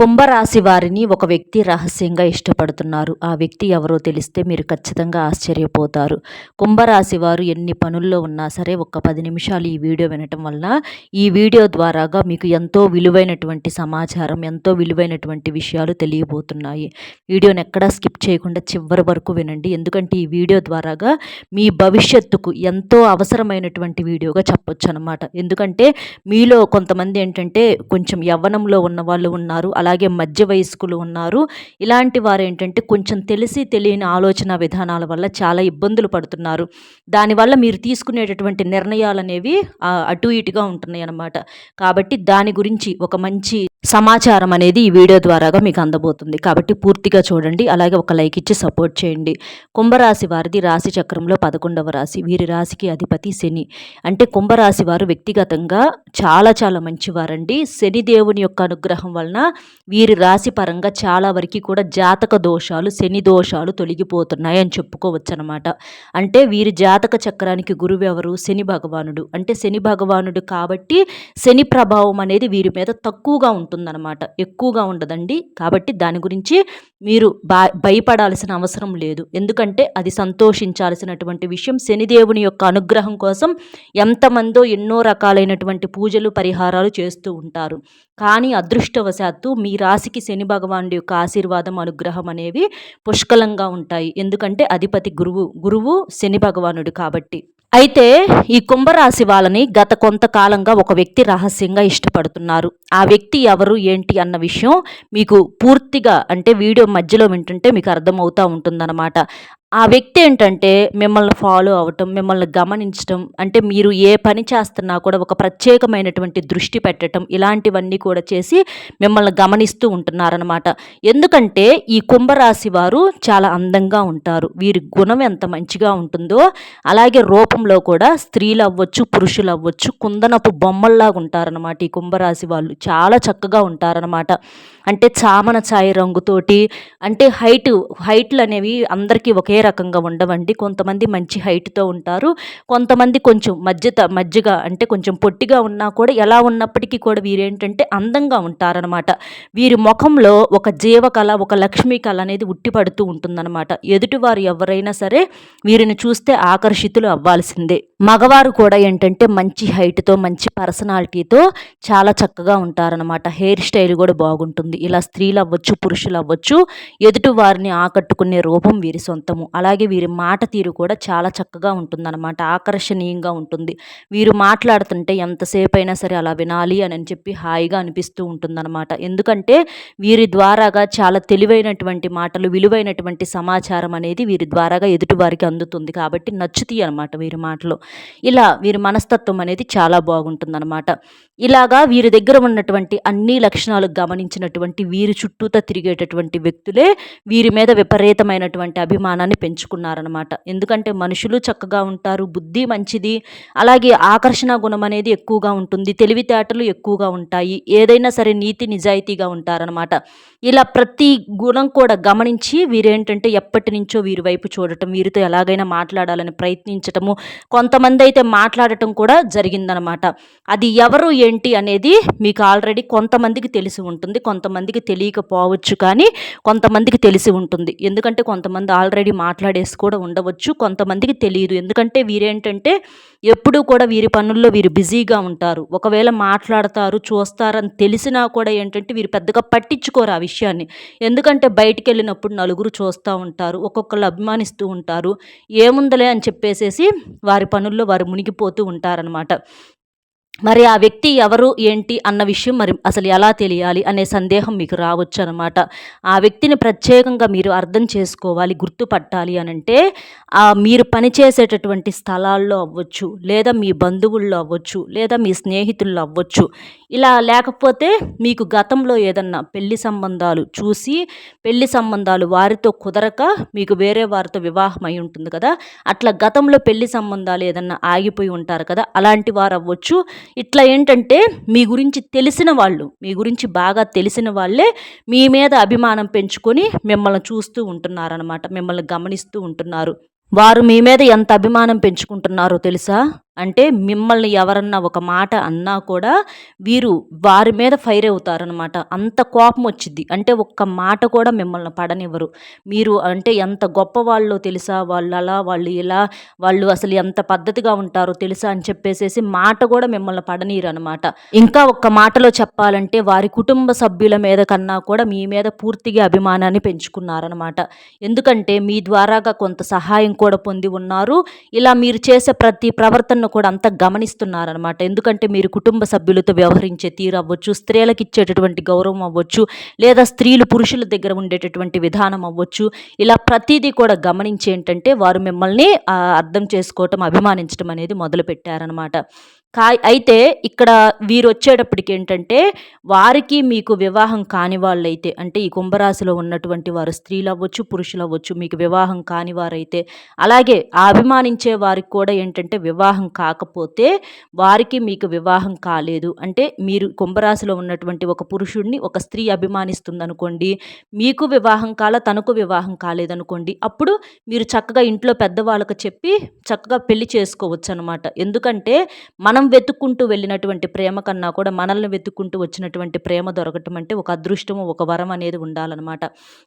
కుంభరాశి వారిని ఒక వ్యక్తి రహస్యంగా ఇష్టపడుతున్నారు. ఆ వ్యక్తి ఎవరో తెలిస్తే మీరు ఖచ్చితంగా ఆశ్చర్యపోతారు. కుంభరాశి వారు ఎన్ని పనుల్లో ఉన్నా సరే ఒక పది నిమిషాలు ఈ వీడియో వినటం వల్ల ఈ వీడియో ద్వారాగా మీకు ఎంతో విలువైనటువంటి సమాచారం ఎంతో విలువైనటువంటి విషయాలు తెలియబోతున్నాయి. వీడియోని ఎక్కడా స్కిప్ చేయకుండా చివరి వరకు వినండి. ఎందుకంటే ఈ వీడియో ద్వారాగా మీ భవిష్యత్తుకు ఎంతో అవసరమైనటువంటి వీడియోగా చెప్పొచ్చు అనమాట ఎందుకంటే మీలో కొంతమంది ఏంటంటే కొంచెం యవ్వనంలో ఉన్న వాళ్ళు ఉన్నారు. అలా అలాగే మధ్య వయస్కులు ఉన్నారు. ఇలాంటి వారు ఏంటంటే కొంచెం తెలిసి తెలియని ఆలోచన విధానాల వల్ల చాలా ఇబ్బందులు పడుతున్నారు. దానివల్ల మీరు తీసుకునేటటువంటి నిర్ణయాలు అనేవి అటు ఇటుగా ఉంటున్నాయి అన్నమాట కాబట్టి దాని గురించి ఒక మంచి సమాచారం అనేది ఈ వీడియో ద్వారాగా మీకు అందబోతుంది. కాబట్టి పూర్తిగా చూడండి. అలాగే ఒక లైక్ ఇచ్చి సపోర్ట్ చేయండి. కుంభరాశి వారిది రాశి చక్రంలో పదకొండవ రాశి. వీరి రాశికి అధిపతి శని. అంటే కుంభరాశి వారు వ్యక్తిగతంగా చాలా చాలా మంచివారండి. శని దేవుని యొక్క అనుగ్రహం వలన వీరి రాశి పరంగా చాలా వరకు కూడా జాతక దోషాలు శని దోషాలు తొలగిపోతున్నాయి అని చెప్పుకోవచ్చు అనమాట అంటే వీరి జాతక చక్రానికి గురువు ఎవరు? శని భగవానుడు. అంటే శని భగవానుడు కాబట్టి శని ప్రభావం అనేది వీరి మీద తక్కువగా ఉంటుంది. ఉంటుందన్నమాట. ఎక్కువగా ఉండదండి. కాబట్టి దాని గురించి మీరు బా భయపడాల్సిన అవసరం లేదు. ఎందుకంటే అది సంతోషించాల్సినటువంటి విషయం. శనిదేవుని యొక్క అనుగ్రహం కోసం ఎంతమందో ఎన్నో రకాలైనటువంటి పూజలు పరిహారాలు చేస్తూ ఉంటారు. కానీ అదృష్టవశాత్తు మీ రాశికి శని భగవానుడి యొక్క ఆశీర్వాదం అనుగ్రహం అనేవి పుష్కలంగా ఉంటాయి. ఎందుకంటే అధిపతి గురువు గురువు శని భగవానుడు కాబట్టి. అయితే ఈ కుంభరాశి వాళ్ళని గత కొంతకాలంగా ఒక వ్యక్తి రహస్యంగా ఇష్టపడుతున్నారు. ఆ వ్యక్తి ఎవరు ఏంటి అన్న విషయం మీకు పూర్తిగా అంటే వీడియో మధ్యలో వింటుంటే మీకు అర్థమవుతూ ఉంటుందన్నమాట. ఆ వ్యక్తి ఏంటంటే మిమ్మల్ని ఫాలో అవ్వటం మిమ్మల్ని గమనించటం అంటే మీరు ఏ పని చేస్తున్నా కూడా ఒక ప్రత్యేకమైనటువంటి దృష్టి పెట్టడం ఇలాంటివన్నీ కూడా చేసి మిమ్మల్ని గమనిస్తూ ఉంటున్నారనమాట ఎందుకంటే ఈ కుంభరాశి వారు చాలా అందంగా ఉంటారు. వీరి గుణం ఎంత మంచిగా ఉంటుందో అలాగే రూపంలో కూడా స్త్రీలు అవ్వచ్చు పురుషులు అవ్వచ్చు కుందనపు బొమ్మల్లాగా ఉంటారనమాట ఈ కుంభరాశి వాళ్ళు. చాలా చక్కగా ఉంటారనమాట అంటే చామన ఛాయ రంగుతోటి అంటే హైట్ హైట్లు అనేవి అందరికీ ఒకే రకంగా ఉండవండి. కొంతమంది మంచి హైట్తో ఉంటారు కొంతమంది కొంచెం మధ్య మధ్యగా అంటే కొంచెం పొట్టిగా ఉన్నా కూడా ఎలా ఉన్నప్పటికీ కూడా వీరేంటంటే అందంగా ఉంటారనమాట. వీరి ముఖంలో ఒక జీవకళ ఒక లక్ష్మీ కళ అనేది ఉట్టిపడుతూ ఉంటుందన్నమాట ఎదుటివారు ఎవరైనా సరే వీరిని చూస్తే ఆకర్షితులు అవ్వాల్సిందే. మగవారు కూడా ఏంటంటే మంచి హైట్తో మంచి పర్సనాలిటీతో చాలా చక్కగా ఉంటారనమాట. హెయిర్ స్టైల్ కూడా బాగుంటుంది. ఇలా స్త్రీలు అవ్వచ్చు పురుషులు అవ్వచ్చు ఎదుటి వారిని ఆకట్టుకునే రూపం వీరి సొంతము. అలాగే వీరి మాట తీరు కూడా చాలా చక్కగా ఉంటుందన్నమాట. ఆకర్షణీయంగా ఉంటుంది. వీరు మాట్లాడుతుంటే ఎంతసేపు అయినా సరే అలా వినాలి అని చెప్పి హాయిగా అనిపిస్తూ ఉంటుందన్నమాట. ఎందుకంటే వీరి ద్వారాగా చాలా తెలివైనటువంటి మాటలు విలువైనటువంటి సమాచారం అనేది వీరి ద్వారాగా ఎదుటివారికి అందుతుంది కాబట్టి నచ్చుతాయి అనమాట వీరి మాటలు. ఇలా వీరి మనస్తత్వం అనేది చాలా బాగుంటుందన్నమాట. ఇలాగా వీరి దగ్గర ఉన్నటువంటి అన్ని లక్షణాలు గమనించినటువంటి వీరి చుట్టూతా తిరిగేటటువంటి వ్యక్తులే వీరి మీద విపరీతమైనటువంటి అభిమానాన్ని పెంచుకున్నారనమాట ఎందుకంటే మనుషులు చక్కగా ఉంటారు బుద్ధి మంచిది అలాగే ఆకర్షణ గుణం అనేది ఎక్కువగా ఉంటుంది తెలివితేటలు ఎక్కువగా ఉంటాయి ఏదైనా సరే నీతి నిజాయితీగా ఉంటారనమాట ఇలా ప్రతి గుణం కూడా గమనించి వీరేంటంటే ఎప్పటి నుంచో వీరి వైపు చూడటం వీరితో ఎలాగైనా మాట్లాడాలని ప్రయత్నించటము కొంతమంది అయితే మాట్లాడటం కూడా జరిగిందనమాట అది ఎవరు ఏంటి అనేది మీకు ఆల్రెడీ కొంతమందికి తెలిసి ఉంటుంది కొంతమందికి తెలియకపోవచ్చు కానీ కొంతమందికి తెలిసి ఉంటుంది. ఎందుకంటే కొంతమంది ఆల్రెడీ మాట్లాడేసి కూడా ఉండవచ్చు కొంతమందికి తెలియదు. ఎందుకంటే వీరేంటంటే ఎప్పుడూ కూడా వీరి పనుల్లో వీరు బిజీగా ఉంటారు. ఒకవేళ మాట్లాడతారు చూస్తారని తెలిసినా కూడా ఏంటంటే వీరు పెద్దగా పట్టించుకోరు ఆ విషయాన్ని. ఎందుకంటే బయటికి వెళ్ళినప్పుడు నలుగురు చూస్తూ ఉంటారు ఒక్కొక్కరు అభిమానిస్తూ ఉంటారు. ఏముందలే అని చెప్పేసేసి వారి పనుల్లో వారు మునిగిపోతూ ఉంటారనమాట మరి ఆ వ్యక్తి ఎవరు ఏంటి అన్న విషయం మరి అసలు ఎలా తెలియాలి అనే సందేహం మీకు రావచ్చు అనమాట ఆ వ్యక్తిని ప్రత్యేకంగా మీరు అర్థం చేసుకోవాలి గుర్తుపట్టాలి అని అంటే మీరు పనిచేసేటటువంటి స్థలాల్లో అవ్వచ్చు లేదా మీ బంధువుల్లో అవ్వచ్చు లేదా మీ స్నేహితుల్లో అవ్వచ్చు. ఇలా లేకపోతే మీకు గతంలో ఏదన్నా పెళ్ళి సంబంధాలు చూసి పెళ్ళి సంబంధాలు వారితో కుదరక మీకు వేరే వారితో వివాహం అయి ఉంటుంది కదా అట్లా గతంలో పెళ్ళి సంబంధాలు ఏదన్నా ఆగిపోయి ఉంటారు కదా అలాంటి వారు అవ్వచ్చు. ఇట్లా ఏంటంటే మీ గురించి తెలిసిన వాళ్ళు మీ గురించి బాగా తెలిసిన వాళ్ళే మీ మీద అభిమానం పెంచుకొని మిమ్మల్ని చూస్తూ ఉంటున్నారనమాట మిమ్మల్ని గమనిస్తూ ఉంటున్నారు. వారు మీ మీద ఎంత అభిమానం పెంచుకుంటున్నారో తెలుసా? అంటే మిమ్మల్ని ఎవరన్నా ఒక మాట అన్నా కూడా వీరు వారి మీద ఫైర్ అవుతారనమాట అంత కోపం వచ్చింది అంటే ఒక్క మాట కూడా మిమ్మల్ని పడనివ్వరు. మీరు అంటే ఎంత గొప్ప వాళ్ళో తెలుసా? వాళ్ళు అలా వాళ్ళు ఇలా వాళ్ళు అసలు ఎంత పద్ధతిగా ఉంటారో తెలుసా? అని చెప్పేసేసి మాట కూడా మిమ్మల్ని పడనీరు అనమాట ఇంకా ఒక్క మాటలో చెప్పాలంటే వారి కుటుంబ సభ్యుల మీద కన్నా కూడా మీ మీద పూర్తిగా అభిమానాన్ని పెంచుకున్నారనమాట ఎందుకంటే మీ ద్వారాగా కొంత సహాయం కూడా పొంది ఉన్నారు. ఇలా మీరు చేసే ప్రతి ప్రవర్తన ప్రవర్తనను కూడా అంత గమనిస్తున్నారనమాట ఎందుకంటే మీరు కుటుంబ సభ్యులతో వ్యవహరించే తీరు అవ్వచ్చు స్త్రీలకు ఇచ్చేటటువంటి గౌరవం అవ్వచ్చు లేదా స్త్రీలు పురుషుల దగ్గర ఉండేటటువంటి విధానం అవ్వచ్చు. ఇలా ప్రతిదీ కూడా గమనించి ఏంటంటే వారు మిమ్మల్ని అర్థం చేసుకోవటం అభిమానించడం అనేది మొదలు పెట్టారనమాట కా అయితే ఇక్కడ వీరు వచ్చేటప్పటికి ఏంటంటే వారికి మీకు వివాహం కాని వాళ్ళైతే అంటే ఈ కుంభరాశిలో ఉన్నటువంటి వారు స్త్రీలు అవ్వచ్చు పురుషులు అవ్వచ్చు మీకు వివాహం కాని వారైతే అలాగే అభిమానించే వారికి కూడా ఏంటంటే వివాహం కాకపోతే వారికి మీకు వివాహం కాలేదు. అంటే మీరు కుంభరాశిలో ఉన్నటువంటి ఒక పురుషుడిని ఒక స్త్రీ అభిమానిస్తుంది అనుకోండి మీకు వివాహం కాల తనకు వివాహం కాలేదనుకోండి అప్పుడు మీరు చక్కగా ఇంట్లో పెద్దవాళ్ళకు చెప్పి చక్కగా పెళ్ళి చేసుకోవచ్చు అనమాట ఎందుకంటే మనం మనం వెతుక్కుంటూ వెళ్ళినటువంటి ప్రేమ కన్నా కూడా మనల్ని వెతుక్కుంటూ వచ్చినటువంటి ప్రేమ దొరకటం అంటే ఒక అదృష్టము ఒక వరం అనేది ఉండాలన్నమాట.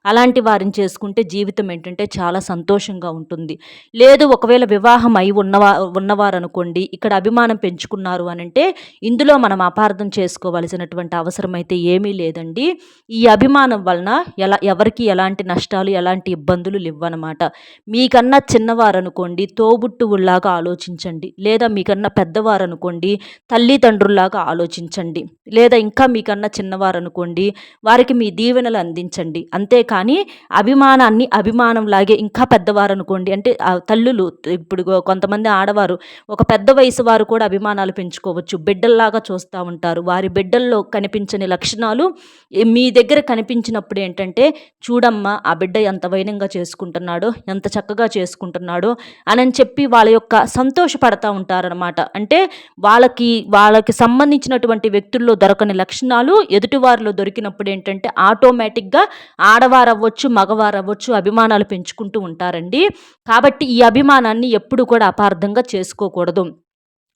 అలాంటి వారిని చేసుకుంటే జీవితం ఏంటంటే చాలా సంతోషంగా ఉంటుంది. లేదు ఒకవేళ వివాహం అయి ఉన్నవా ఉన్నవారు అనుకోండి ఇక్కడ అభిమానం పెంచుకున్నారు అని అంటే ఇందులో మనం అపార్థం చేసుకోవాల్సినటువంటి అవసరం అయితే ఏమీ లేదండి. ఈ అభిమానం వలన ఎలా ఎవరికి ఎలాంటి నష్టాలు ఎలాంటి ఇబ్బందులు ఇవ్వనమాట మీకన్నా చిన్నవారు అనుకోండి తోబుట్టువుల్లాగా ఆలోచించండి. లేదా మీకన్నా పెద్దవారు అనుకోండి తల్లిదండ్రుల్లాగా ఆలోచించండి. లేదా ఇంకా మీకన్నా చిన్నవారు అనుకోండి వారికి మీ దీవెనలు అందించండి. అంతేకాని అభిమానాన్ని అభిమానంలాగే ఇంకా పెద్దవారు అనుకోండి అంటే తల్లులు ఇప్పుడు కొంతమంది ఆడవారు ఒక పెద్ద వయసు వారు కూడా అభిమానాలు పెంచుకోవచ్చు. బిడ్డల్లాగా చూస్తూ ఉంటారు. వారి బిడ్డల్లో కనిపించని లక్షణాలు మీ దగ్గర కనిపించినప్పుడు ఏంటంటే చూడమ్మా ఆ బిడ్డ ఎంత వైనంగా చేసుకుంటున్నాడో ఎంత చక్కగా చేసుకుంటున్నాడో అని చెప్పి వాళ్ళ యొక్క సంతోషపడతా ఉంటారనమాట అంటే వాళ్ళకి వాళ్ళకి సంబంధించినటువంటి వ్యక్తుల్లో దొరకని లక్షణాలు ఎదుటివారిలో దొరికినప్పుడు ఏంటంటే ఆటోమేటిక్గా ఆడవారు అవ్వచ్చు మగవారు అవ్వచ్చు అభిమానాలు పెంచుకుంటూ ఉంటారండి. కాబట్టి ఈ అభిమానాన్ని ఎప్పుడు కూడా అపార్థంగా చేసుకోకూడదు.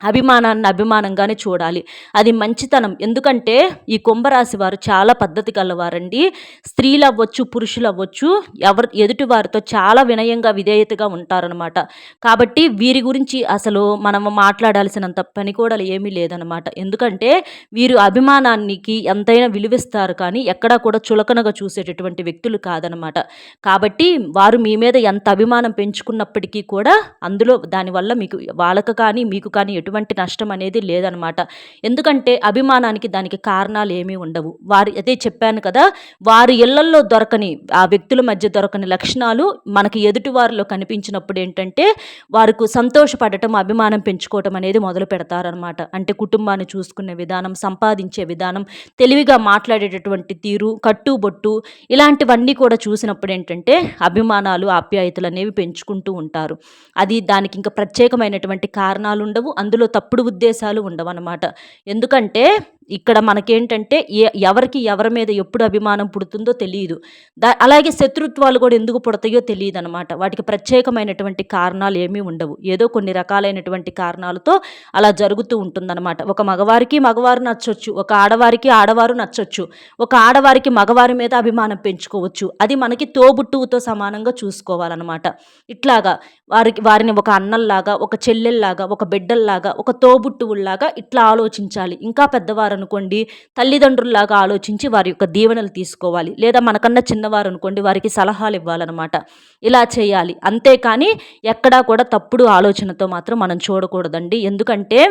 అభిమానాన్ని అభిమానంగానే చూడాలి. అది మంచితనం. ఎందుకంటే ఈ కుంభరాశి వారు చాలా పద్ధతి గలవారండి. స్త్రీలు అవ్వచ్చు పురుషులు అవ్వచ్చు ఎవరు ఎదుటి వారితో చాలా వినయంగా విధేయతగా ఉంటారనమాట కాబట్టి వీరి గురించి అసలు మనం మాట్లాడాల్సినంత పని కూడా ఏమీ లేదనమాట ఎందుకంటే వీరు అభిమానానికి ఎంతైనా విలువిస్తారు కానీ ఎక్కడా కూడా చులకనగా చూసేటటువంటి వ్యక్తులు కాదనమాట కాబట్టి వారు మీ మీద ఎంత అభిమానం పెంచుకున్నప్పటికీ కూడా అందులో దానివల్ల మీకు వాళ్ళకు కానీ మీకు కానీ ఎటువంటి నష్టం అనేది లేదనమాట. ఎందుకంటే అభిమానానికి దానికి కారణాలు ఏమీ ఉండవు. వారి అదే చెప్పాను కదా వారి ఇళ్ళల్లో దొరకని ఆ వ్యక్తుల మధ్య దొరకని లక్షణాలు మనకి ఎదుటి వారిలో కనిపించినప్పుడు ఏంటంటే వారికి సంతోషపడటం అభిమానం పెంచుకోవటం అనేది మొదలు పెడతారనమాట. అంటే కుటుంబాన్ని చూసుకునే విధానం సంపాదించే విధానం తెలివిగా మాట్లాడేటటువంటి తీరు కట్టుబొట్టు ఇలాంటివన్నీ కూడా చూసినప్పుడు ఏంటంటే అభిమానాలు ఆప్యాయతలు అనేవి పెంచుకుంటూ ఉంటారు. అది దానికి ఇంకా ప్రత్యేకమైనటువంటి కారణాలు ఉండవు. అందులో అందులో తప్పుడు ఉద్దేశాలు ఉండవన్నమాట. ఎందుకంటే ఇక్కడ మనకేంటంటే ఏ ఎవరికి ఎవరి మీద ఎప్పుడు అభిమానం పుడుతుందో తెలియదు. దా అలాగే శత్రుత్వాలు కూడా ఎందుకు పుడతాయో తెలియదు అనమాట వాటికి ప్రత్యేకమైనటువంటి కారణాలు ఏమీ ఉండవు. ఏదో కొన్ని రకాలైనటువంటి కారణాలతో అలా జరుగుతూ ఉంటుందన్నమాట. ఒక మగవారికి మగవారు నచ్చొచ్చు ఒక ఆడవారికి ఆడవారు నచ్చొచ్చు ఒక ఆడవారికి మగవారి మీద అభిమానం పెంచుకోవచ్చు. అది మనకి తోబుట్టువుతో సమానంగా చూసుకోవాలన్నమాట. ఇట్లాగా వారికి వారిని ఒక అన్నల్లాగా ఒక చెల్లెల్లాగా ఒక బిడ్డల్లాగా ఒక తోబుట్టువుల్లాగా ఇట్లా ఆలోచించాలి. ఇంకా పెద్దవారు అనుకోండి తల్లిదండ్రుల్లాగా ఆలోచించి వారి యొక్క దీవెనలు తీసుకోవాలి. లేదా మనకన్నా చిన్నవారు అనుకోండి వారికి సలహాలు ఇవ్వాలన్నమాట. ఇలా చేయాలి. అంతేకాని ఎక్కడా కూడా తప్పుడు ఆలోచనతో మాత్రం మనం చూడకూడదండి. ఎందుకంటే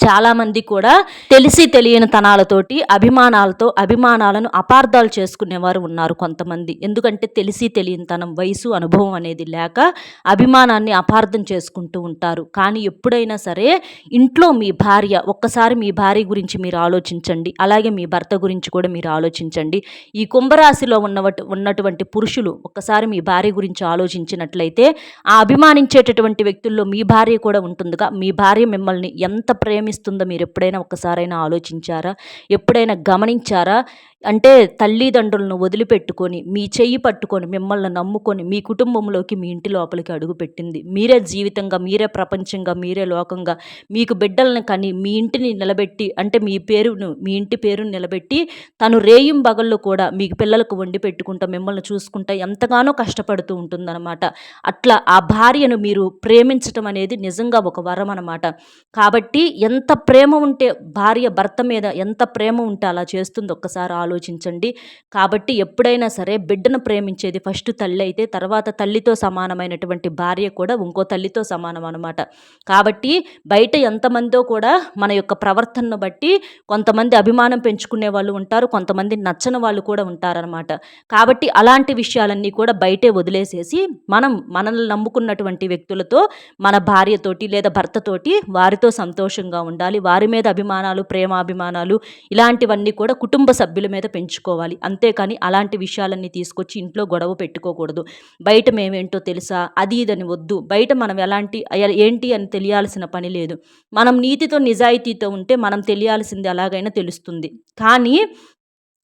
చాలామంది కూడా తెలిసి తెలియని తనాలతోటి అభిమానాలతో అభిమానాలను అపార్థాలు చేసుకునేవారు ఉన్నారు కొంతమంది. ఎందుకంటే తెలిసి తెలియని తనం వయసు అనుభవం అనేది లేక అభిమానాన్ని అపార్థం చేసుకుంటూ ఉంటారు. కానీ ఎప్పుడైనా సరే ఇంట్లో మీ భార్య ఒక్కసారి మీ భార్య గురించి మీరు ఆలోచించండి. అలాగే మీ భర్త గురించి కూడా మీరు ఆలోచించండి. ఈ కుంభరాశిలో ఉన్న ఉన్నటువంటి పురుషులు ఒక్కసారి మీ భార్య గురించి ఆలోచించినట్లయితే ఆ అభిమానించేటటువంటి వ్యక్తుల్లో మీ భార్య కూడా ఉంటుందిగా. మీ భార్య మిమ్మల్ని ఎంత ప్రేమ ప్రేమిస్తుందో మీరు ఎప్పుడైనా ఒక్కసారైనా ఆలోచించారా? ఎప్పుడైనా గమనించారా? అంటే తల్లిదండ్రులను వదిలిపెట్టుకొని మీ చెయ్యి పట్టుకొని మిమ్మల్ని నమ్ముకొని మీ కుటుంబంలోకి మీ ఇంటి లోపలికి అడుగుపెట్టింది మీరే జీవితంగా మీరే ప్రపంచంగా మీరే లోకంగా మీకు బిడ్డలను కని మీ ఇంటిని నిలబెట్టి అంటే మీ పేరును మీ ఇంటి పేరును నిలబెట్టి తను రేయిం బగళ్ళు కూడా మీకు పిల్లలకు వండి పెట్టుకుంటా మిమ్మల్ని చూసుకుంటా ఎంతగానో కష్టపడుతూ ఉంటుందన్నమాట. అట్లా ఆ భార్యను మీరు ప్రేమించటం అనేది నిజంగా ఒక వరం అనమాట కాబట్టి ఎంత ప్రేమ ఉంటే భార్య భర్త మీద ఎంత ప్రేమ ఉంటే అలా చేస్తుంది ఒక్కసారి ఆలోచించండి. కాబట్టి ఎప్పుడైనా సరే బిడ్డను ప్రేమించేది ఫస్ట్ తల్లి అయితే తర్వాత తల్లితో సమానమైనటువంటి భార్య కూడా ఇంకో తల్లితో సమానం అనమాట కాబట్టి బయట ఎంతమందో కూడా మన యొక్క ప్రవర్తనను బట్టి కొంతమంది అభిమానం పెంచుకునే వాళ్ళు ఉంటారు కొంతమంది నచ్చని వాళ్ళు కూడా ఉంటారనమాట కాబట్టి అలాంటి విషయాలన్నీ కూడా బయటే వదిలేసేసి మనం మనల్ని నమ్ముకున్నటువంటి వ్యక్తులతో మన భార్యతోటి లేదా భర్తతోటి వారితో సంతోషంగా ఉండాలి. వారి మీద అభిమానాలు ప్రేమాభిమానాలు ఇలాంటివన్నీ కూడా కుటుంబ సభ్యుల మీద పెంచుకోవాలి. అంతేకాని అలాంటి విషయాలన్నీ తీసుకొచ్చి ఇంట్లో గొడవ పెట్టుకోకూడదు. బయట మేమేంటో తెలుసా? అది ఇదని వద్దు. బయట మనం ఎలాంటి ఏంటి అని తెలియాల్సిన పని లేదు. మనం నీతితో నిజాయితీతో ఉంటే మనం తెలియాల్సింది ఎలాగైనా తెలుస్తుంది. కానీ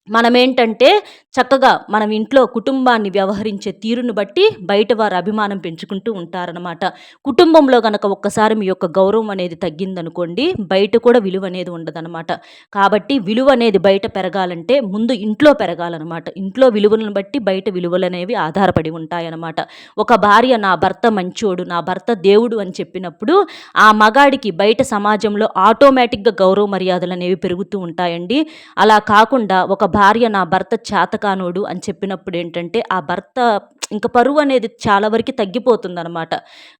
మనమేంటంటే చక్కగా మనం ఇంట్లో కుటుంబాన్ని వ్యవహరించే తీరును బట్టి బయట వారు అభిమానం పెంచుకుంటూ ఉంటారనమాట కుటుంబంలో కనుక ఒక్కసారి మీ యొక్క గౌరవం అనేది తగ్గిందనుకోండి బయట కూడా విలువ అనేది ఉండదనమాట కాబట్టి విలువ అనేది బయట పెరగాలంటే ముందు ఇంట్లో పెరగాలన్నమాట. ఇంట్లో విలువలను బట్టి బయట విలువలు అనేవి ఆధారపడి ఉంటాయన్నమాట. ఒక భార్య నా భర్త మంచోడు నా భర్త దేవుడు అని చెప్పినప్పుడు ఆ మగాడికి బయట సమాజంలో ఆటోమేటిక్గా గౌరవ మర్యాదలు అనేవి పెరుగుతూ ఉంటాయండి. అలా కాకుండా ఒక భార్య నా భర్త చేతక కానోడు అని చెప్పినప్పుడు ఏంటంటే ఆ భర్త ఇంకా పరువు అనేది చాలా వరకు తగ్గిపోతుందనమాట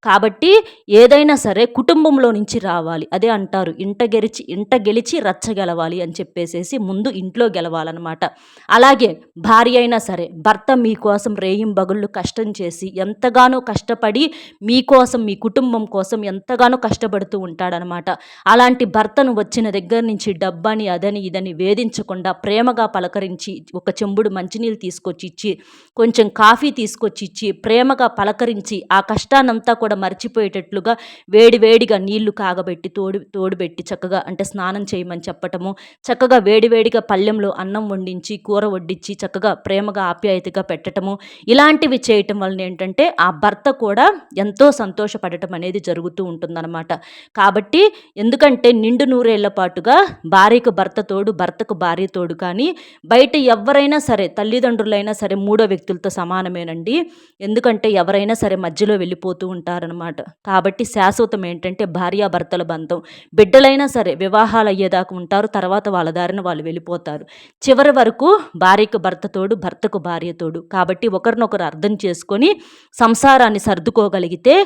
కాబట్టి ఏదైనా సరే కుటుంబంలో నుంచి రావాలి. అదే అంటారు ఇంట గెలిచి ఇంట గెలిచి రచ్చ గెలవాలి అని చెప్పేసేసి ముందు ఇంట్లో గెలవాలన్నమాట. అలాగే భార్య అయినా సరే భర్త మీకోసం రేయింబగుళ్ళు కష్టం చేసి ఎంతగానో కష్టపడి మీకోసం మీ కుటుంబం కోసం ఎంతగానో కష్టపడుతూ ఉంటాడనమాట అలాంటి భర్తను వచ్చిన దగ్గర నుంచి డబ్బని అదని ఇదని వేధించకుండా ప్రేమగా పలకరించి ఒక చెంబుడు మంచినీళ్ళు తీసుకొచ్చి ఇచ్చి కొంచెం కాఫీ తీసుకొచ్చి ఇచ్చి ప్రేమగా పలకరించి ఆ కష్టాన్నంతా కూడా మర్చిపోయేటట్లుగా వేడి వేడిగా నీళ్ళు కాగబెట్టి తోడు తోడుబెట్టి చక్కగా అంటే స్నానం చేయమని చెప్పటము చక్కగా వేడివేడిగా పళ్ళెంలో అన్నం వండించి కూర వడ్డించి చక్కగా ప్రేమగా ఆప్యాయతగా పెట్టటము ఇలాంటివి చేయటం వలన ఏంటంటే ఆ భర్త కూడా ఎంతో సంతోషపడటం అనేది జరుగుతూ ఉంటుందన్నమాట. కాబట్టి ఎందుకంటే నిండు నూరేళ్ళ పాటుగా భార్యకు భర్త తోడు భర్తకు భార్య తోడు కానీ బయట ఎవరైనా సరే సరే తల్లిదండ్రులైనా సరే మూడో వ్యక్తులతో సమానమేనండి. ఎందుకంటే ఎవరైనా సరే మధ్యలో వెళ్ళిపోతూ ఉంటారనమాట కాబట్టి శాశ్వతం ఏంటంటే భార్యాభర్తల బంధం. బిడ్డలైనా సరే వివాహాలు అయ్యేదాకా ఉంటారు తర్వాత వాళ్ళ దారిన వాళ్ళు వెళ్ళిపోతారు. చివరి వరకు భార్యకు భర్తతోడు భర్తకు భార్యతోడు కాబట్టి ఒకరినొకరు అర్థం చేసుకొని సంసారాన్ని సర్దుకోగలిగితే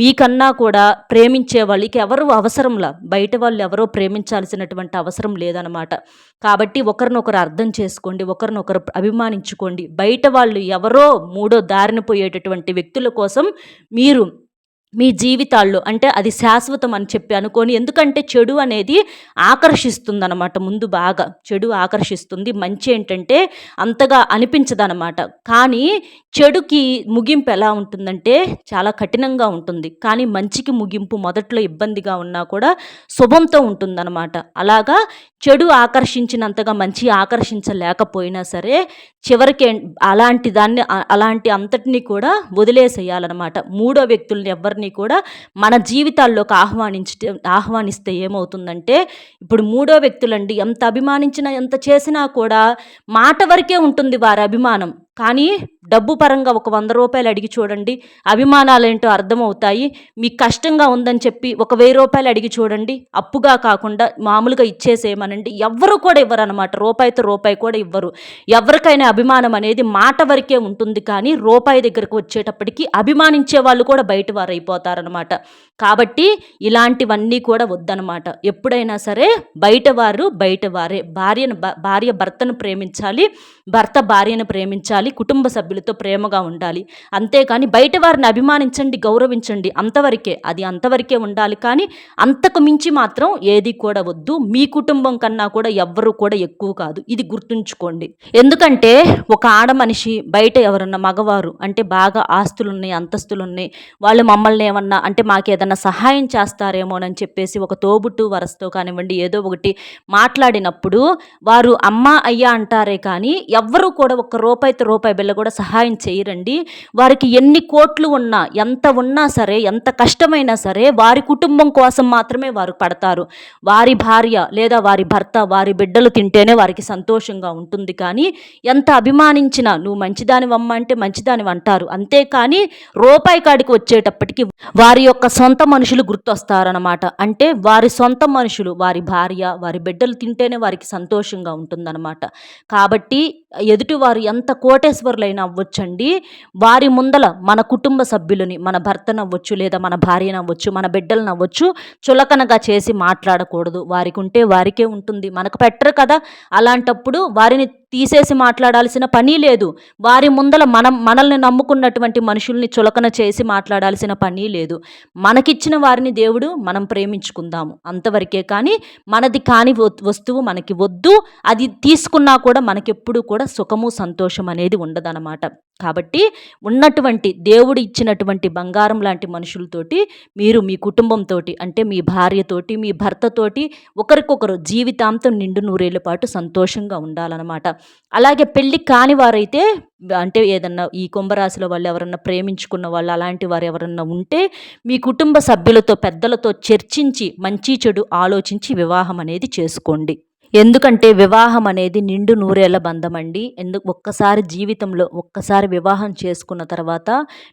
మీకన్నా కూడా ప్రేమించే వాళ్ళకి ఎవరు అవసరంలా? బయట వాళ్ళు ఎవరో ప్రేమించాల్సినటువంటి అవసరం లేదనమాట కాబట్టి ఒకరినొకరు అర్థం చేసుకోండి ఒకరినొకరు అభిమానించుకోండి. బయట వాళ్ళు ఎవరో మూడో దారిన పోయేటటువంటి వ్యక్తుల కోసం మీరు మీ జీవితాల్లో అంటే అది శాశ్వతం అని చెప్పి అనుకోని. ఎందుకంటే చెడు అనేది ఆకర్షిస్తుంది అనమాట ముందు బాగా. చెడు ఆకర్షిస్తుంది. మంచి ఏంటంటే అంతగా అనిపించదనమాట కానీ చెడుకి ముగింపు ఎలా ఉంటుందంటే చాలా కఠినంగా ఉంటుంది. కానీ మంచికి ముగింపు మొదట్లో ఇబ్బందిగా ఉన్నా కూడా శుభంతో ఉంటుందన్నమాట. అలాగా చెడు ఆకర్షించినంతగా మంచి ఆకర్షించలేకపోయినా సరే చివరికి అలాంటి దాన్ని అలాంటి అంతటిని కూడా వదిలేసేయాలన్నమాట. మూడో వ్యక్తుల్ని ఎవరిని కూడా మన జీవితాల్లోకి ఆహ్వానించి ఆహ్వానిస్తే ఏమవుతుందంటే ఇప్పుడు మూడో వ్యక్తులండి ఎంత అభిమానించినా ఎంత చేసినా కూడా మాట వరకే ఉంటుంది వారి అభిమానం. కానీ డబ్బు పరంగా ఒక వంద రూపాయలు అడిగి చూడండి. అభిమానాలు ఏంటో అర్థమవుతాయి. మీకు కష్టంగా ఉందని చెప్పి ఒక వెయ్యి రూపాయలు అడిగి చూడండి. అప్పుగా కాకుండా మామూలుగా ఇచ్చేసేయమనండి. ఎవ్వరు కూడా ఇవ్వరు అనమాట రూపాయితో రూపాయి కూడా ఇవ్వరు. ఎవరికైనా అభిమానం అనేది మాట వరకే ఉంటుంది. కానీ రూపాయి దగ్గరకు వచ్చేటప్పటికి అభిమానించే వాళ్ళు కూడా బయట వారు అయిపోతారనమాట కాబట్టి ఇలాంటివన్నీ కూడా వద్దనమాట ఎప్పుడైనా సరే బయట వారు బయట వారే భార్యను భార్య భర్తను ప్రేమించాలి భర్త భార్యను ప్రేమించాలి కుటుంబ సభ్యులతో ప్రేమగా ఉండాలి. అంతేకాని బయట వారిని అభిమానించండి గౌరవించండి అంతవరకే. అది అంతవరకే ఉండాలి కానీ అంతకు మించి మాత్రం ఏది కూడా వద్దు. మీ కుటుంబం కన్నా కూడా ఎవ్వరూ కూడా ఎక్కువ కాదు. ఇది గుర్తుంచుకోండి. ఎందుకంటే ఒక ఆడ మనిషి బయట ఎవరన్నా మగవారు అంటే బాగా ఆస్తులున్నాయి అంతస్తులున్నాయి. వాళ్ళు మమ్మల్ని ఏమన్నా అంటే మాకు ఏదన్నా సహాయం చేస్తారేమోనని చెప్పేసి ఒక తోబుట్టు వరసతో కానివ్వండి ఏదో ఒకటి మాట్లాడినప్పుడు వారు అమ్మ అయ్యా అంటారే కానీ ఎవ్వరూ కూడా ఒక రూపాయితో రూపాయి బిల్ల కూడా సహాయం చేయరండి. వారికి ఎన్ని కోట్లు ఉన్నా ఎంత ఉన్నా సరే ఎంత కష్టమైనా సరే వారి కుటుంబం కోసం మాత్రమే వారు పడతారు. వారి భార్య లేదా వారి భర్త వారి బిడ్డలు తింటేనే వారికి సంతోషంగా ఉంటుంది. కానీ ఎంత అభిమానించినా నువ్వు మంచిదానివమ్మ అంటే మంచిదానివి అంటారు అంతేకాని రూపాయి కాడికి వచ్చేటప్పటికి వారి యొక్క సొంత మనుషులు గుర్తొస్తారనమాట అంటే వారి సొంత మనుషులు వారి భార్య వారి బిడ్డలు తింటేనే వారికి సంతోషంగా ఉంటుందన్నమాట. కాబట్టి ఎదుటివారు ఎంత కోటేశ్వరులైనా అవ్వచ్చండి. వారి ముందల మన కుటుంబ సభ్యులని మన భర్తనవ్వచ్చు లేదా మన భార్యనవ్వచ్చు మన బిడ్డలనవ్వచ్చు చులకనగా చేసి మాట్లాడకూడదు. వారికి ఉంటే వారికే ఉంటుంది. మనకు పెట్టరు కదా. అలాంటప్పుడు వారిని తీసేసి మాట్లాడాల్సిన పని లేదు. వారి ముందల మనం మనల్ని నమ్ముకున్నటువంటి మనుషుల్ని చులకన చేసి మాట్లాడాల్సిన పని లేదు. మనకిచ్చిన వారిని దేవుడు మనం ప్రేమించుకుందాము. అంతవరకే కానీ మనది కాని వస్తువు మనకి వద్దు. అది తీసుకున్నా కూడా మనకెప్పుడు కూడా సుఖము సంతోషం అనేది ఉండదన్నమాట. కాబట్టి ఉన్నటువంటి దేవుడు ఇచ్చినటువంటి బంగారం లాంటి మనుషులతోటి మీరు మీ కుటుంబంతో అంటే మీ భార్యతోటి మీ భర్తతోటి ఒకరికొకరు జీవితాంతం నిండు నూరేళ్ళ పాటు సంతోషంగా ఉండాలన్నమాట. అలాగే పెళ్ళి కాని వారైతే అంటే ఏదన్నా ఈ కుంభరాశిలో వాళ్ళు ఎవరన్నా ప్రేమించుకున్న వాళ్ళు అలాంటి వారు ఎవరన్నా ఉంటే మీ కుటుంబ సభ్యులతో పెద్దలతో చర్చించి మంచి చెడు ఆలోచించి వివాహం అనేది చేసుకోండి. ఎందుకంటే వివాహం అనేది నిండు నూరేళ్ళ బంధం అండి ఎందుకు ఒక్కసారి జీవితంలో ఒక్కసారి వివాహం చేసుకున్న తర్వాత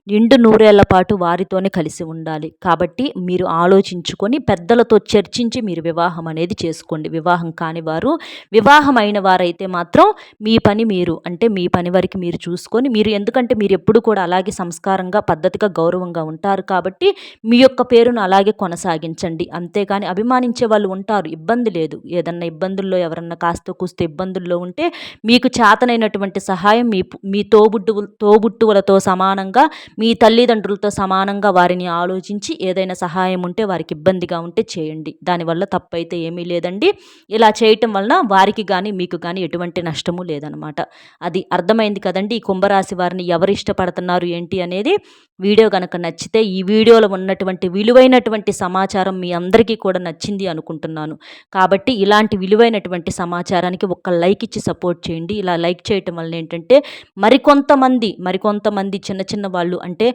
నిండు నూరేళ్ళ పాటు వారితోనే కలిసి ఉండాలి. కాబట్టి మీరు ఆలోచించుకొని పెద్దలతో చర్చించి మీరు వివాహం అనేది చేసుకోండి. వివాహం కాని వారు వివాహం అయిన వారైతే మాత్రం మీ పని మీరు అంటే మీ పని వరకు మీరు చూసుకొని మీరు ఎందుకంటే మీరు ఎప్పుడు కూడా అలాగే సంస్కారంగా పద్ధతిగా గౌరవంగా ఉంటారు కాబట్టి మీ యొక్క పేరును అలాగే కొనసాగించండి. అంతేకాని అభిమానించే వాళ్ళు ఉంటారు. ఇబ్బంది లేదు. ఏదన్నా ఇబ్బందులు ఇబ్బందుల్లో ఎవరన్నా కాస్త కూస్త ఇబ్బందుల్లో ఉంటే మీకు చేతనైనటువంటి సహాయం మీ మీ తోబుట్టు తోబుట్టువులతో సమానంగా మీ తల్లిదండ్రులతో సమానంగా వారిని ఆలోచించి ఏదైనా సహాయం ఉంటే వారికి ఇబ్బందిగా ఉంటే చేయండి. దానివల్ల తప్పైతే ఏమీ లేదండి. ఇలా చేయటం వలన వారికి కానీ మీకు కానీ ఎటువంటి నష్టము లేదనమాట. అది అర్థమైంది కదండి. ఈ కుంభరాశి వారిని ఎవరు ఇష్టపడుతున్నారు ఏంటి అనేది వీడియో కనుక నచ్చితే ఈ వీడియోలో ఉన్నటువంటి విలువైనటువంటి సమాచారం మీ అందరికీ కూడా నచ్చింది అనుకుంటున్నాను. కాబట్టి ఇలాంటి విలువైన అయినటువంటి సమాచారానికి ఒక్క లైక్ ఇచ్చి సపోర్ట్ చేయండి. ఇలా లైక్ చేయటం వల్ల ఏంటంటే మరికొంతమంది మరికొంతమంది చిన్న చిన్న వాళ్ళు అంటే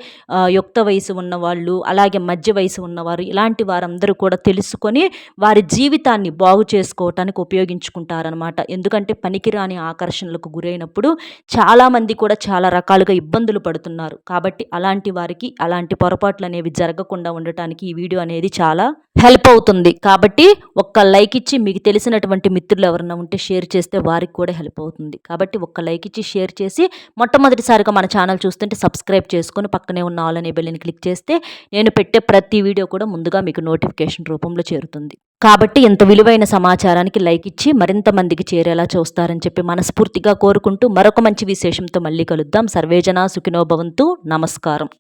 యుక్త వయసు ఉన్నవాళ్ళు అలాగే మధ్య వయసు ఉన్నవారు ఇలాంటి వారందరూ కూడా తెలుసుకొని వారి జీవితాన్ని బాగు చేసుకోవటానికి ఉపయోగించుకుంటారనమాట ఎందుకంటే పనికిరాని ఆకర్షణలకు గురైనప్పుడు చాలామంది కూడా చాలా రకాలుగా ఇబ్బందులు పడుతున్నారు. కాబట్టి అలాంటి వారికి అలాంటి పొరపాట్లు అనేవి జరగకుండా ఉండటానికి ఈ వీడియో అనేది చాలా హెల్ప్ అవుతుంది. కాబట్టి ఒక్క లైక్ ఇచ్చి మీకు తెలిసినటువంటి మిత్రులు ఎవరన్నా ఉంటే షేర్ చేస్తే వారికి కూడా హెల్ప్ అవుతుంది. కాబట్టి ఒక్క లైక్ ఇచ్చి షేర్ చేసి మొట్టమొదటిసారిగా మన ఛానల్ చూస్తుంటే సబ్స్క్రైబ్ చేసుకొని పక్కనే ఉన్న ఆల్ అనే బెల్లిని క్లిక్ చేస్తే నేను పెట్టే ప్రతి వీడియో కూడా ముందుగా మీకు నోటిఫికేషన్ రూపంలో చేరుతుంది. కాబట్టి ఇంత విలువైన సమాచారానికి లైక్ ఇచ్చి మరింత మందికి చేరేలా చూస్తారని చెప్పి మనస్ఫూర్తిగా కోరుకుంటూ మరొక మంచి విశేషంతో మళ్ళీ కలుద్దాం. సర్వేజన సుఖినోభవంతు నమస్కారం.